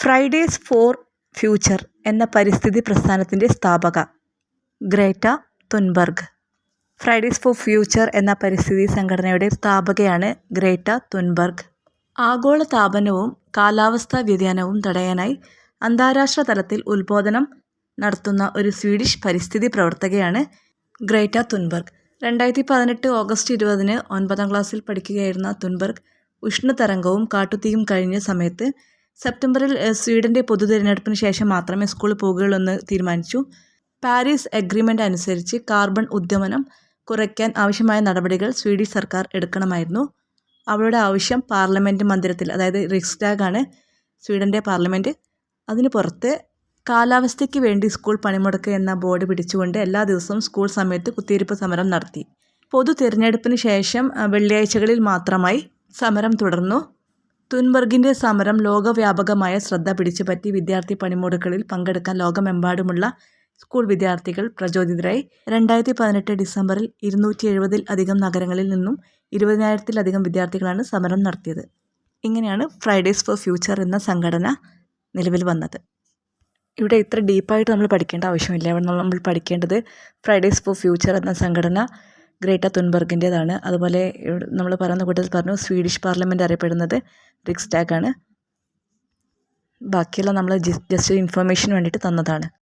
Fridays for future എന്ന പരിസ്ഥിതി പ്രസ്ഥാനത്തിന്റെ സ്ഥാപക Greta Thunberg. Fridays for Future എന്ന പരിസ്ഥിതി സംഘടനയുടെ സ്ഥാപകയാണ് ഗ്രേറ്റ തുൻബർഗ്. ആഗോള താപനവും കാലാവസ്ഥാ വ്യതിയാനവും തടയാനായി അന്താരാഷ്ട്ര തലത്തിൽ ഉത്ബോധനം നടത്തുന്ന ഒരു സ്വീഡിഷ് പരിസ്ഥിതി പ്രവർത്തകയാണ് ഗ്രേറ്റ തുൻബർഗ്. രണ്ടായിരത്തി പതിനെട്ട് ഓഗസ്റ്റ് ഇരുപതിന് ഒൻപതാം ക്ലാസ്സിൽ പഠിക്കുകയായിരുന്ന തുൻബർഗ് ഉഷ്ണതരംഗവും കാട്ടുതീയും കഴിഞ്ഞ സമയത്ത് സെപ്റ്റംബറിൽ സ്വീഡന്റെ പൊതു തിരഞ്ഞെടുപ്പിന് ശേഷം മാത്രമേ സ്കൂളിൽ പോകുകയുള്ളൂ എന്ന് തീരുമാനിച്ചു. പാരീസ് അഗ്രിമെന്റ് അനുസരിച്ച് കാർബൺ ഉദ്യമനം കുറയ്ക്കാൻ ആവശ്യമായ നടപടികൾ സ്വീഡിഷ് സർക്കാർ എടുക്കണമായിരുന്നു. അവളുടെ ആവശ്യം പാർലമെന്റ് മന്ദിരത്തിൽ അതായത് റിക്സ്ഡാഗാണ് സ്വീഡന്റെ പാർലമെന്റ് അതിന് പുറത്ത് കാലാവസ്ഥയ്ക്ക് വേണ്ടി സ്കൂൾ പണിമുടക്ക് എന്ന ബോർഡ് പിടിച്ചുകൊണ്ട് എല്ലാ ദിവസവും സ്കൂൾ സമയത്ത് കുത്തിയിരിപ്പ് സമരം നടത്തി. പൊതു തിരഞ്ഞെടുപ്പിന് ശേഷം വെള്ളിയാഴ്ചകളിൽ മാത്രമായി സമരം തുടർന്നു. തുൻബർഗിന്റെ സമരം ലോകവ്യാപകമായ ശ്രദ്ധ പിടിച്ചുപറ്റി വിദ്യാർത്ഥി പണിമുടക്കുകളിൽ പങ്കെടുക്കാൻ ലോകമെമ്പാടുമുള്ള സ്കൂൾ വിദ്യാർത്ഥികൾ പ്രചോദിതരായി. രണ്ടായിരത്തി പതിനെട്ട് ഡിസംബറിൽ ഇരുന്നൂറ്റി എഴുപതിൽ അധികം നഗരങ്ങളിൽ നിന്നും ഇരുപതിനായിരത്തിലധികം വിദ്യാർത്ഥികളാണ് സമരം നടത്തിയത്. ഇങ്ങനെയാണ് ഫ്രൈഡേസ് ഫോർ ഫ്യൂച്ചർ എന്ന സംഘടന നിലവിൽ വന്നത്. ഇവിടെ ഇത്ര ഡീപ്പായിട്ട് നമ്മൾ പഠിക്കേണ്ട ആവശ്യമില്ല. ഇവിടെ നമ്മൾ പഠിക്കേണ്ടത് ഫ്രൈഡേസ് ഫോർ ഫ്യൂച്ചർ എന്ന സംഘടന ഗ്രേറ്റ തുൻബർഗിന്റേതാണ്. അതുപോലെ നമ്മൾ പറയുന്ന കൂട്ടത്തിൽ പറഞ്ഞു സ്വീഡിഷ് പാർലമെന്റ് അറിയപ്പെടുന്നത് റിക്സ്ഡാഗ് ആണ് ബാക്കിയെല്ലാം നമ്മൾ ജസ്റ്റ് ഇൻഫർമേഷന് വേണ്ടിയിട്ട് തന്നതാണ്.